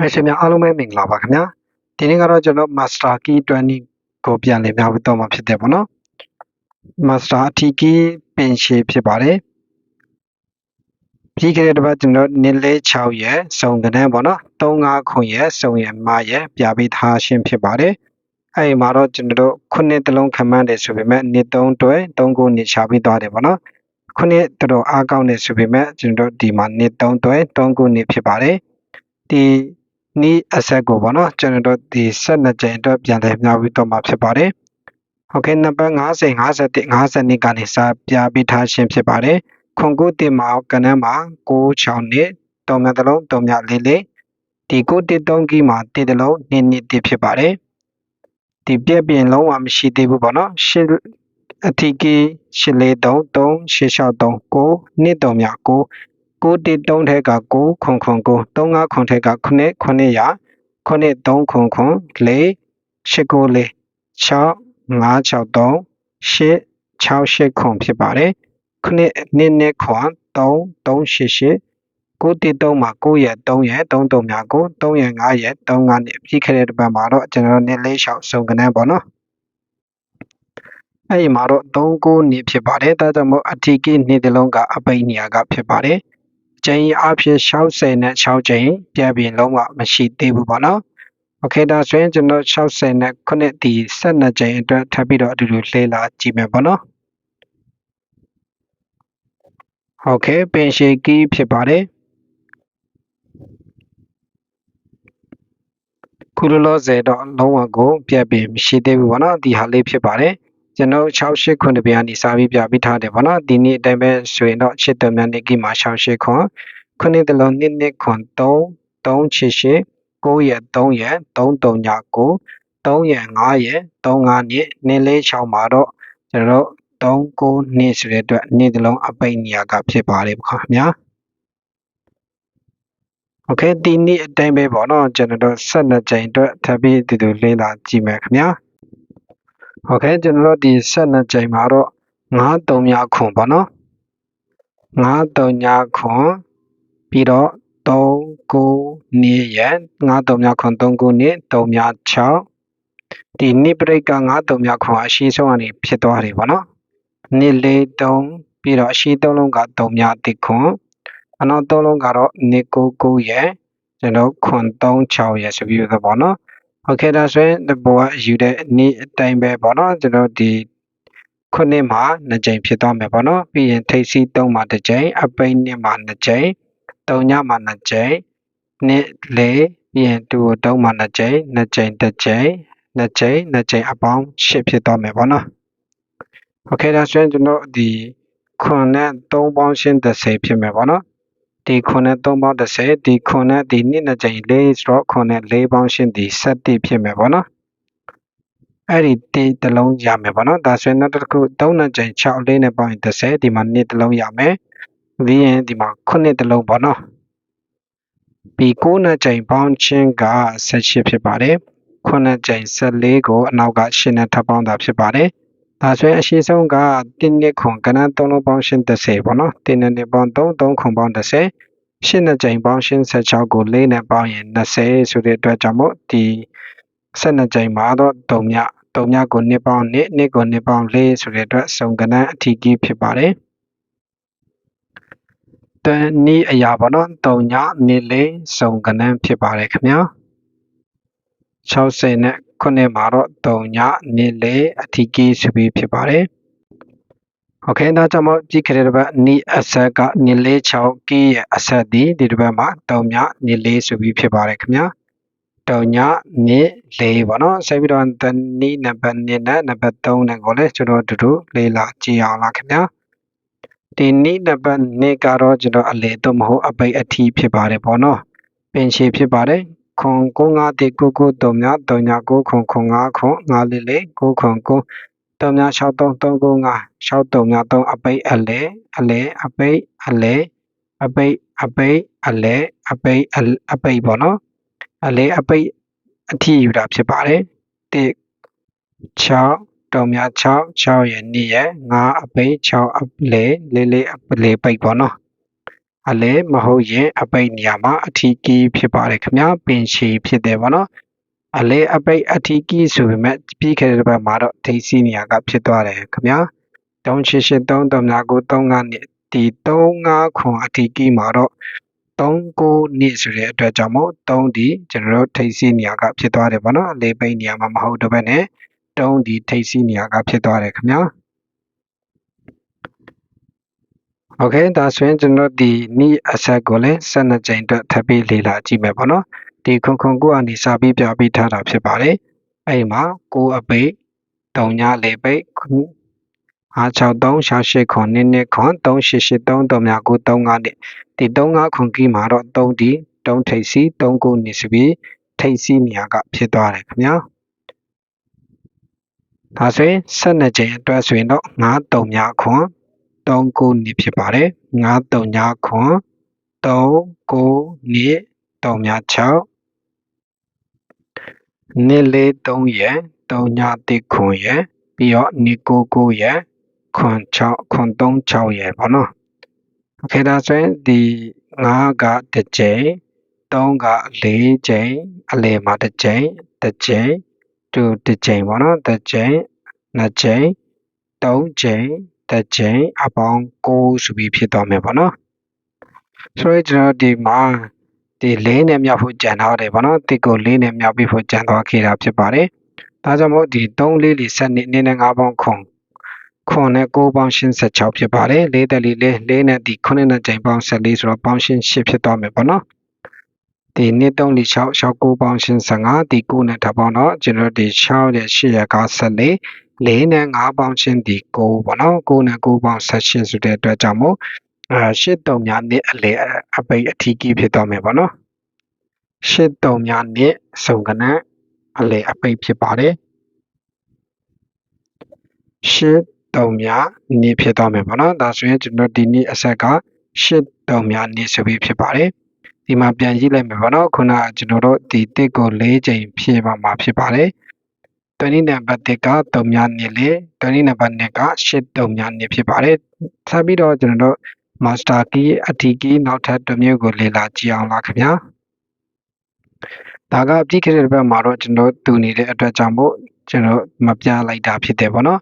မိတ်ဆွေများအားလုံးပဲမင်္ဂလာပါခင်ဗျာဒီနေ့ကတော့ကျွန်တော် Master Key 20ကိုပြန်လည်ပြပေးတော့မှာဖြစ်တယ်ပေါ့နော် Master အထီး key ပင်ရှည်ဖြစ်ပါတယ်ပြီးခဲ့တဲ့တစ်ပတ်ကျွန်တော်နင်းလေး6ရဲ့စုံတဲ့ပေါ့နော်35ခွန်ရဲ့စုံရဲ့မရဲ့ပြပေးထားရှင်းဖြစ်ပါတယ်အဲ့ဒီမှာတော့ကျွန်တော်တို့ခုနှစ်တလုံးခံမှန်းတယ်ဆိုပေမဲ့နှစ်3တွဲ3ခုနှစ်ချပြီးသွားတယ်ပေါ့နော်ခုနှစ်တော်တော်အားကောင်းတယ်ဆိုပေမဲ့ကျွန်တော်တို့ဒီမှာနှစ်3တွဲ3ခုနှစ်ဖြစ်ပါတယ်ဒီ နီးအဆက်ကိုပေါ့နော်ကျွန်တော်တို့ဒီ12ကြိမ်အတွက်ပြန်လည်မျှဝေတော့မှာဖြစ်ပါတယ်။ Okay နံပါတ်50 51 52ကနေစပြပေးထားခြင်းဖြစ်ပါတယ်။ခွန်ကုတင်မှာကဏ္ဍမှာ96နှစ်တုံမြတလုံးတုံမြလေးလေးဒီကိုတစ်3ကီမှာတစ်တလုံးနှစ်နှစ်တစ်ဖြစ်ပါတယ်။ဒီပြက်ပြင်လုံးဝမရှိသေးဘူးပေါ့နော်။ရှစ်အထီးကီ843 3 663 9နှစ်တုံမြ9 9တိ3ထဲက9ခွန်ခွန်9 35ခွန်ထဲက9 900 9 3ခွန်ခွန်4 8 9 4 6 563 8 68ခွန်ဖြစ်ပါတယ်9နှစ်နှစ်ခွန်3 388 9တိ3မှာ9ရက်3ရက်3 3များ9 3ရက်5ရက်3 5နှစ်ပြီးခဲ့တဲ့တစ်ပတ်မှာတော့ကျွန်တော်နှစ်လေးလျှောက်စုံကနန်းပေါ့နော်အဲ့ဒီမှာတော့3 9နှစ်ဖြစ်ပါတယ်ဒါကြောင့်မို့အထီးကိနှစ်တလုံးကအပိနေရာကဖြစ်ပါတယ် ကျင်းအဖြစ်60နဲ့6ကျင်းပြပြင်လုံးဝမရှိသေးဘူးပေါ့နော်โอเคဒါဆိုရင်ကျွန်တော်60နဲ့ခုနှစ်ဒီ12ကျင်းအတွက်ထပ်ပြီးတော့အတူတူလှည့်လာကြည့်မယ်ပေါ့နော်โอเคပင်ရှည်ကီးဖြစ်ပါတယ်ခုလောလောဆယ်တော့လုံးဝကိုပြက်ပြင်မရှိသေးဘူးပေါ့နော်ဒီဟာလေးဖြစ်ပါတယ် ကျွန်တော်68ခွန်တပြန်နေစာပြီးပြပေးထားတယ်ဗောနော်ဒီနေ့အတိုင်းပဲဆိုရင်တော့8တမြန်နေကိမှာ68ခွန်ခုနှစ်တလုံးနှစ်နှစ်ခွန်3 368 9ရက်3ရက်339 3ရက်5ရက်35နှစ်နှစ်လေး6မှာတော့ကျွန်တော်တို့39နှစ်ဆိုတဲ့အတွက်နေ့တလုံးအပိတ်နေရာကဖြစ်ပါတယ်ခင်ဗျာโอเคဒီနေ့အတိုင်းပဲပေါ့နော်ကျွန်တော်တို့12ကြိမ်အတွက်ထပ်ပြီးဒီလိုလင်းလာကြည့်မယ်ခင်ဗျာ โอเคကျွန်တော်တို့ဒီ12ကြိမ်မှာတော့9 3ညခွန်ပေါ့နော်9 3ညခွန်ပြီးတော့3 9နေ့ရ9 3ညခွန်3 9နေ့3ည6ဒီနေ့ပရိတ်က9 3ညခွန်အရှိဆုံးကနေဖြစ်သွားတယ်ပေါ့နော်နေ့လေး3ပြီးတော့အရှိ3လုံးက3ညတိခွန်အနောက်3လုံးကတော့နေ့9 9ရကျွန်တော်ခွန်3 6ရဆိုပြီးတော့ပေါ့နော် โอเคဒါဆိုရင်ဒီဘောကယူတဲ့နေ့အတိုင်းပဲပေါ့နော်ကျွန်တော်ဒီခုနှစ်မှာ2ကြိမ်ဖြစ်သွားမယ်ပေါ့နော်ပြီးရင်ထိပ်စီး3မှာ2ကြိမ်အပိတ်နှစ်မှာ2ကြိမ်3ညမှာ2ကြိမ်နှစ်လေးပြီးရင်2ကို3မှာ2ကြိမ်2ကြိမ်1ကြိမ်2ကြိမ်2ကြိမ်အပေါင်း8ဖြစ်သွားမယ်ပေါ့နော်โอเคဒါဆိုရင်ကျွန်တော်ဒီခွန်နဲ့3ပေါင်းရှင်း30ဖြစ်မယ်ပေါ့နော် ဒီခွန်နဲ့3ပေါင်း30ဒီခွန်နဲ့ဒီနှစ်နှစ်ကြိမ်4ဆိုတော့ခွန်နဲ့4ပေါင်းရှင်းဒီ7ဖြစ်မယ်ပေါ့နော်အဲ့ဒီတေးတစ်လုံးရမယ်ပေါ့နော်ဒါဆိုရင်နောက်တစ်ခု3နှစ်ကြိမ်6လေးနဲ့ပေါင်းရင်30ဒီမှာနှစ်တစ်လုံးရမယ်ပြီးရင်ဒီမှာ9တစ်လုံးပေါ့နော်ပြီး9နှစ်ကြိမ်ပေါင်းခြင်းက18ဖြစ်ပါတယ်9နှစ်ကြိမ်14ကိုအနောက်က8နဲ့ထပ်ပေါင်းတာဖြစ်ပါတယ် ဒါဆိုရင်အရှိဆုံးက1နှစ်ခွန်ကဏ္ဍ3လုံးပေါင်းရှင်း30ပေါ့နော်1နှစ်နှစ်ပေါင်း3 3ခွန်ပေါင်း30ရှင်းနှစ်ကြိမ်ပေါင်းရှင်း16ကို4နဲ့ပေါင်းရင်20ဆိုတဲ့အတွက်ကြောင့်မို့ဒီ12ကြိမ်မှာတော့3မြ3မြကိုနှစ်ပေါင်း2နှစ်ကိုနှစ်ပေါင်း4ဆိုတဲ့အတွက်စုံကဏ္ဍအထီးကြီးဖြစ်ပါတယ်တနည်းအရာပေါ့နော်3ညနှစ်လေးစုံကဏ္ဍဖြစ်ပါတယ်ခင်ဗျာ60နဲ့ ခုနှစ်မှာတော့3ညနေ့လယ်အထိကိဆိုပြီးဖြစ်ပါတယ်။ Okay ဒါကြောင့်မို့ပြီးခဲ့တဲ့ဘက်နေ့အဆက်ကနေ့လယ်6ကိရဲ့အဆက်ဒီဒီတစ်ပတ်မှာ3ညနေ့လယ်ဆိုပြီးဖြစ်ပါတယ်ခင်ဗျာ။3ညနေ့လယ်ပေါ့နော်။ဆက်ပြီးတော့တနေ့နံပါတ်2နဲ့နံပါတ်3နဲ့ကိုလည်းကျွန်တော်တို့တို့လေ့လာကြည့်အောင်လားခင်ဗျာ။ဒီနေ့နံပါတ်2ကတော့ကျွန်တော်အလေတော့မဟုတ်အပိတ်အထီးဖြစ်ပါတယ်ပေါ့နော်ပင်ရှည်ဖြစ်ပါတယ် ခွန်95တိ9 9 3ည3ည9ခွန်ခွန်5ခွန်5လေးလေး9ခွန်9 3များ63 395 63များ3အပိတ်အလဲအလဲအပိတ်အလဲအပိတ်အပိတ်အလဲအပိတ်အပိတ်ပေါ့နော်အလဲအပိတ်အထီယူတာဖြစ်ပါတယ်1 6တုံများ6 6ရဲ့2ရဲ့5အပိတ်6အလဲလေးလေးအလဲပိတ်ပေါ့နော် အလဲမဟုတ်ရင်အပိတ်နေရာမှာအထီးကီးဖြစ်ပါတယ်ခင်ဗျာပင်ရှည်ဖြစ်တယ်ပေါ့နော်အလဲအပိတ်အထီးကီးဆိုပေမဲ့ပြီးခဲ့တဲ့ဘက်မှာတော့ထိပ်စီးနေရာကဖြစ်သွားတယ်ခင်ဗျာ388339 35နှစ်ဒီ35ခွန်အထီးကီးမှာတော့39နှစ်ဆိုတဲ့အတွက်ကြောင့်မို့3ဒီကျွန်တော်တို့ထိပ်စီးနေရာကဖြစ်သွားတယ်ပေါ့နော်အလေးပိတ်နေရာမှာမဟုတ်တော့ဘဲနဲ့3ဒီထိပ်စီးနေရာကဖြစ်သွားတယ်ခင်ဗျာ โอเคဒါဆိုရင်ကျွန်တော်ဒီနီးအဆက်ကိုလည်း12ကြိမ်အတွက်ထပ်ပြီးလေ့လာကြည့်မယ်ပေါ့နော်ဒီခွန်ခွန်ကိုကနေစပြီးပြပြီးထားတာဖြစ်ပါတယ်အဲ့မှာကိုအပိတ်3ညလေပိတ်အား63 68ခွန်နည်းနည်းခွန်3883 3935နှစ်ဒီ35ခွန်ကြီးမှာတော့3ဒီ3ထိပ်စီ3ကိုနေစပြီးထိပ်စီနေရာကဖြစ်သွားတယ်ခင်ဗျာဒါဆိုရင်12ကြိမ်အတွက်ဆိုရင်တော့9 3ညခွန် 392ဖြစ်ပါတယ်။939ခွန်392 3များ6နေလေ3ရ3ညာတိခွန်ရပြီးတော့နေကိုကိုရခွန်6ခွန်36ရပေါ့နော်။ Okay ဒါဆိုရင်ဒီ9ကတစ်ကြိမ်3က4ကြိမ်အလယ်မှာတစ်ကြိမ်တစ်ကြိမ်2တစ်ကြိမ်ပေါ့နော်တစ်ကြိမ်နှစ်ကြိမ်3ကြိမ် တစ်ကြိမ်အပေါင်း9ဆိုပြီးဖြစ်သွားမယ်ပေါ့နော်ဆိုတော့ကျွန်တော်ဒီမှာဒီလေးနဲ့မြောက်ဖို့ကြံထားတယ်ပေါ့နော်တစ်ကိုလေးနဲ့မြောက်ပြီးဖို့ကြံသွားခဲ့တာဖြစ်ပါတယ်ဒါကြောင့်မို့ဒီ3လေးလေး7နှစ်နဲ့5ပေါင်းခွန်ခွန်နဲ့9ပေါင်း86ဖြစ်ပါတယ်၄တက်လေးလေးလေးနဲ့ဒီ9နဲ့ကြိမ်ပေါင်း14ဆိုတော့ပေါင်းရှင်း8ဖြစ်သွားမယ်ပေါ့နော်ဒီနှစ်3လ6 6 9ပေါင်းရှင်း15ဒီ9နဲ့ထပ်ပေါင်းတော့ကျွန်တော်ဒီ6ရဲ့8ရက်က14 4နဲ့5ပေါင်းရှင်းဒီ9ပေါ့နော်9နဲ့9ပေါင်း18ဆိုတဲ့အတွက်ကြောင့်မို့အဲ8တုံများနှစ်အလေအပိတ်အထီးကြီးဖြစ်သွားမယ်ပေါ့နော်8တုံများနှစ်စုံကနန်းအလေအပိတ်ဖြစ်ပါတယ်8တုံများနှစ်ဖြစ်သွားမယ်ပေါ့နော်ဒါဆိုရင်ကျွန်တော်ဒီနေ့အဆက်က8တုံများနှစ်ဆိုပြီးဖြစ်ပါတယ်ဒီမှာပြန်ကြည့်လိုက်မယ်ပေါ့နော်ခုနကကျွန်တော်တို့ဒီတစ်ကို၄ချိန်ဖြည့်ပါမှာဖြစ်ပါတယ် တနည်းနံပါတ်1က3များနှစ်လေတနည်းနံပါတ်2က8 3များနှစ်ဖြစ်ပါတယ်ဆက်ပြီးတော့ကျွန်တော်တို့ master key အထီး key နောက်ထပ်တစ်မျိုးကိုလေ့လာကြည့်အောင်လားခင်ဗျာဒါကပြီးခဲ့တဲ့ဘက်မှာတော့ကျွန်တော်တူနေတဲ့အတွက်ကြောင့်မို့ကျွန်တော်မပြလိုက်တာဖြစ်တယ်ပေါ့နော်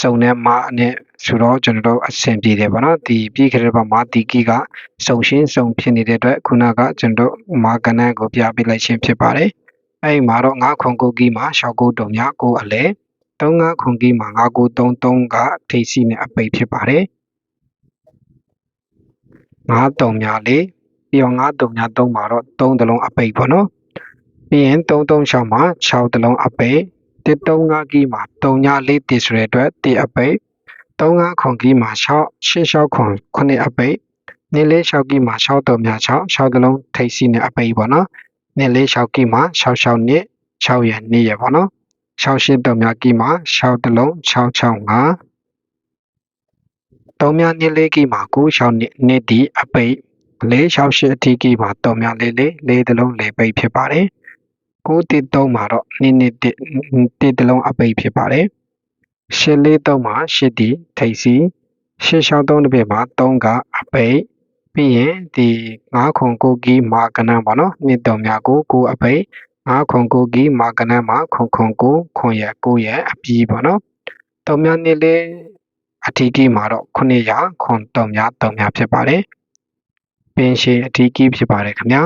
စုံနဲ့မနဲ့ဆိုတော့ကျွန်တော်တို့အဆင်ပြေတယ်ပေါ့နော်ဒီပြီးခဲ့တဲ့ဘက်မှာဒီ key ကစုံရှင်းစုံဖြစ်နေတဲ့အတွက်ခုနကကျွန်တော်မာကနန်းကိုပြပေးလိုက်ခြင်းဖြစ်ပါတယ် အဲ့မှာတော့9ခွန်ကိုကီမှာရှောက်ကိုတုံညကိုအလဲ35ခွန်ကီမှာ9ကို33ကထိပ်စီနဲ့အပိတ်ဖြစ်ပါတယ်9တုံများလေးပြီးတော့9တုံများ3မှာတော့3တလုံးအပိတ်ပေါ့နော်ပြီးရင်336မှာ6တလုံးအပိတ်135ကီမှာ3ည4တည်ဆိုတဲ့အတွက်တည်အပိတ်35ခွန်ကီမှာ6 86ခွန်9အပိတ်နေလေး6ကီမှာ6တုံများ6 6တလုံးထိပ်စီနဲ့အပိတ်ပေါ့နော် နှစ်လေး6ကီမှာ66နှစ်6ရနှစ်ရပေါ့နော်68တုံများကီမှာ6တလုံး665 3မြနှစ်လေးကီမှာ96နှစ်နှစ်ဒီအပိတ်468အထိကီမှာ3မြလေးလေးလေးတလုံးလေးပိတ်ဖြစ်ပါတယ်913မှာတော့နှစ်နှစ်တစ်တလုံးအပိတ်ဖြစ်ပါတယ်843မှာ8ဒီထိပ်စီ863တစ်ပြည့်မှာ3ကအပိတ် ပြီးရင်ဒီ9ခွန်6ကီမာကနန်ပေါ့နော်နှစ်တော်များကိုကိုအပိတ်9ခွန်6ကီမာကနန်မှာခွန်ခွန်6ခွန်ရ9ရအပြီးပေါ့နော်တော်များနှစ်လေးအထီးကီမှာတော့900ခွန်တော်များတော်များဖြစ်ပါတယ်ပင်ရှင်အထီးကီဖြစ်ပါတယ်ခင်ဗျာ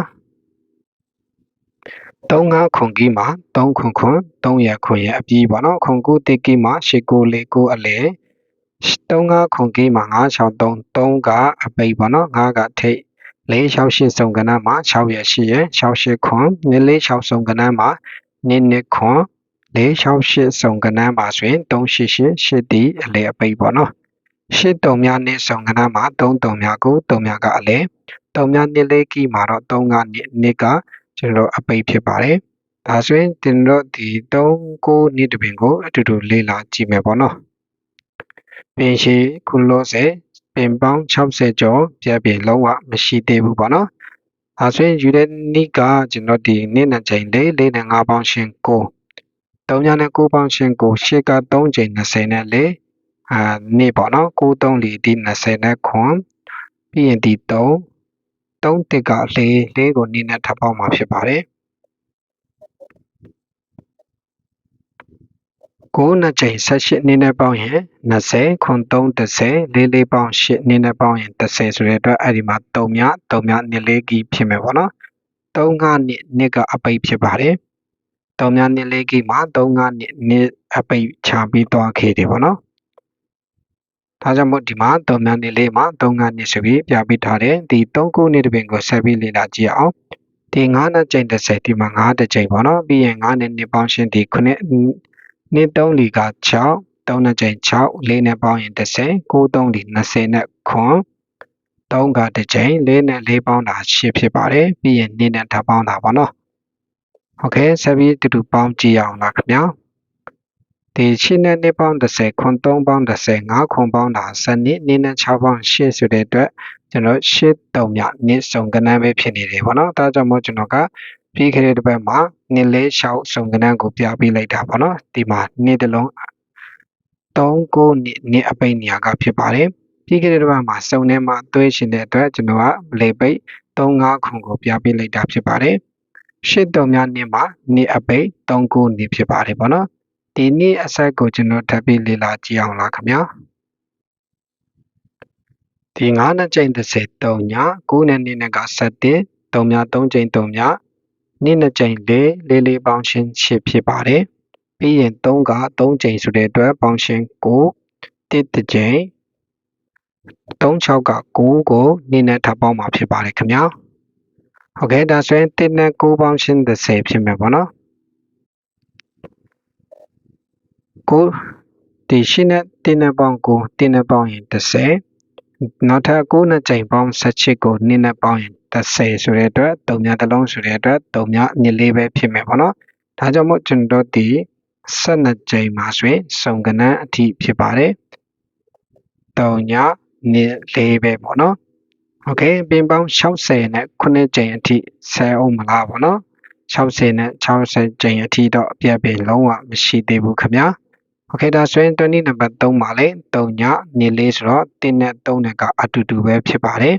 39ခွန်ကီမှာ3ခွန်ခွန်300ခွန်ရအပြီးပေါ့နော်ခွန်6တိကီမှာ6 6 4 9အလဲ 3907မှာ963 3ကအပိတ်ပေါ့နော်9ကထိတ်468စုံကဏ္ဍမှာ6ရရှိရ68ခွန်246စုံကဏ္ဍမှာ22ခွန်468စုံကဏ္ဍမှာဆိုရင်388 8ဒီအလေအပိတ်ပေါ့နော်8တုံများနဲ့စုံကဏ္ဍမှာ3တုံများကိုတုံများကအလေတုံများနှစ်လေးကီမှာတော့3ကနှစ်ကကျွန်တော်အပိတ်ဖြစ်ပါတယ်ဒါဆိုရင်ကျွန်တော်ဒီ3 9နှစ်တပင်ကိုအတူတူလေ့လာကြည့်မယ်ပေါ့နော် ပင်ရှိခုလောဆယ်ပင်ပေါင်း60ကျော်ပြပြလုံးဝမရှိသေးဘူးပေါ့နော်။ဒါဆိုရင်ယူတဲ့နိကကျွန်တော်ဒီနေ့နဲ့ချိန်လေးလေးနဲ့5ပေါင်းရှင်း9 3ညနဲ့9ပေါင်းရှင်း9ရှစ်က3ချိန်20နဲ့လေအာနေ့ပေါ့နော်9 3လီဒီ20နဲ့ခွန်ပြီးရင်ဒီ3 3တစ်က4 4ကို2နဲ့ထပ်ပေါင်းမှာဖြစ်ပါတယ် 9နှစ်ချိန်18နည်းနဲ့ပေါင်းရင်20ခွန်3 30 4 4ပေါင်း8နည်းနဲ့ပေါင်းရင်30ဆိုတဲ့အတွက်အဲ့ဒီမှာ3မြ3မြနှစ်လေးကီဖြစ်မယ်ပေါ့နော်3ကနှစ်နှစ်ကအပိတ်ဖြစ်ပါတယ်3မြနှစ်လေးကီမှာ3ကနှစ်နှစ်အပိတ်ချပြီးသွားခဲ့တယ်ပေါ့နော်ဒါကြောင့်မို့ဒီမှာ3မြနှစ်လေးမှာ3ကနှစ်ဆိုပြီးပြပေးထားတယ်ဒီ3ခုနှစ်တပင်ကိုဆက်ပြီးလေ့လာကြည့်အောင်ဒီ9နှစ်ချိန်30ဒီမှာ9တစ်ချိန်ပေါ့နော်ပြီးရင်9နှစ်နှစ်ပေါင်းရှင်းဒီ9 2 3လီက6 3နှစ်ချိန်6 4နဲ့ပေါင်းရင်30 9 3လီ20နဲ့ခွန်3ကတစ်ချိန်4နဲ့4ပေါင်းတာ10ဖြစ်ပါတယ်ပြီးရင်2နဲ့ထပ်ပေါင်းတာပေါ့နော်ဟုတ်ကဲ့ဆက်ပြီးတူတူပေါင်းကြည့်အောင်လားခင်ဗျာဒီ6နဲ့2ပေါင်း30ခွန်3ပေါင်း30 9ခွန်ပေါင်းတာ10နဲ့2နဲ့6ပေါင်း10ဆိုတဲ့အတွက်ကျွန်တော်8 3ညနစ်စုံကဏ္ဍပဲဖြစ်နေတယ်ပေါ့နော်ဒါကြောင့်မို့ကျွန်တော်က ပြီးခဲ့တဲ့တစ်ပတ်မှာနှစ်လေးလျှောက်စုံကဏ္ဍကိုပြပေးလိုက်တာပေါ့နော်ဒီမှာနှစ်တစ်လုံး3ကိုနှစ်နှစ်အပိတ်နေရာကဖြစ်ပါတယ်ပြီးခဲ့တဲ့တစ်ပတ်မှာစုံထဲမှာသွေးရှင်တဲ့အတွက်ကျွန်တော်ကလေပိတ်35ခုကိုပြပေးလိုက်တာဖြစ်ပါတယ်ရှစ်တုံများနှစ်မှာနှစ်အပိတ်3ခုနှစ်ဖြစ်ပါတယ်ပေါ့နော်ဒီနေ့အဆက်ကိုကျွန်တော်ထပ်ပြီးလေ့လာကြည့်အောင်လားခင်ဗျာဒီ9နှစ်ချိန်30 3ည9နဲ့2နဲ့က7 3ည3ချိန်3ည 2နှစ်ချိန်4 4လေးပေါင်းရှင်း8ဖြစ်ပါတယ်ပြီးရင်3က3ချိန်ဆိုတဲ့အတွက်ပေါင်းရှင်း9 1တစ်ချိန်36က9ကို2နဲ့ထပ်ပေါင်းမှာဖြစ်ပါတယ်ခင်ဗျာဟုတ်ကဲ့ဒါဆိုရင်1နဲ့9ပေါင်းရှင်း30ဖြစ်မယ်ပေါ့နော်9ဒီရှင်းနဲ့1နဲ့ပေါင်း9 1နဲ့ပေါင်းရင်30နောက်ထပ်9နဲ့ချိန်ပေါင်း18ကို2နဲ့ပေါင်းရင် 30ဆိုတဲ့အတွက်3မြတစ်လုံးဆိုတဲ့အတွက်3မြညလေးပဲဖြစ်မယ်ပေါ့နော်ဒါကြောင့်မို့ကျွန်တော်ဒီ12ချိန်မှာဆိုရင်စုံကဏ္ဍအထိဖြစ်ပါတယ်3ညနေ့လေးပဲပေါ့နော်โอเคပင်ပေါင်း60နဲ့9ချိန်အထိဆဲအောင်မလားပေါ့နော်60နဲ့60ချိန်အထိတော့အပြည့်ပင်လုံးဝမရှိသေးဘူးခင်ဗျာโอเคဒါဆိုရင်20နံပါတ်3ပါလေ3ညနေ့လေးဆိုတော့1နဲ့3နဲ့ကအတူတူပဲဖြစ်ပါတယ်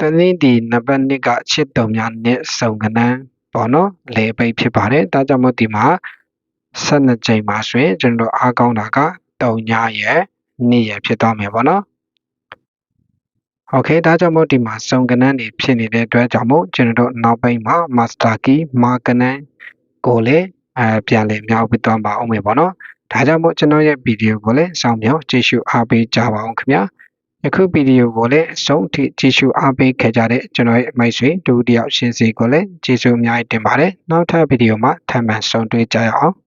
တနည်းဒီနံပါတ်2ကချစ်တုံများနဲ့စုံကနန်းပေါ့နော်လေပိတ်ဖြစ်ပါတယ်ဒါကြောင့်မို့ဒီမှာ12ချိန်ပါဆိုရင်ကျွန်တော်အားကောင်းတာက3ညရဲ့နေ့ရဖြစ်သွားမယ်ပေါ့နော်โอเคဒါကြောင့်မို့ဒီမှာစုံကနန်းတွေဖြစ်နေတဲ့အတွက်ကြောင့်မို့ကျွန်တော်တို့နောက်ပိုင်းမှာ master key မာကနန်းကိုလည်းအဲပြန်လည်မြောက်ပြီးသွားပါအောင်မယ်ပေါ့နော်ဒါကြောင့်မို့ကျွန်တော်ရဲ့ဗီဒီယိုကိုလည်းစောင့်မျှော်ကြည့်ရှုအားပေးကြပါအောင်ခင်ဗျာ ယခုဗီဒီယိုကိုလည်းအဆုံးထိကြည့်ရှုအားပေးခဲ့ကြတဲ့ကျွန်တော်ရဲ့မိတ်ဆွေဒုတိယရှင်စီကိုလည်းကျေးဇူးအများကြီးတင်ပါတယ်နောက်ထပ်ဗီဒီယိုမှာထပ်မံဆုံတွေ့ကြရအောင်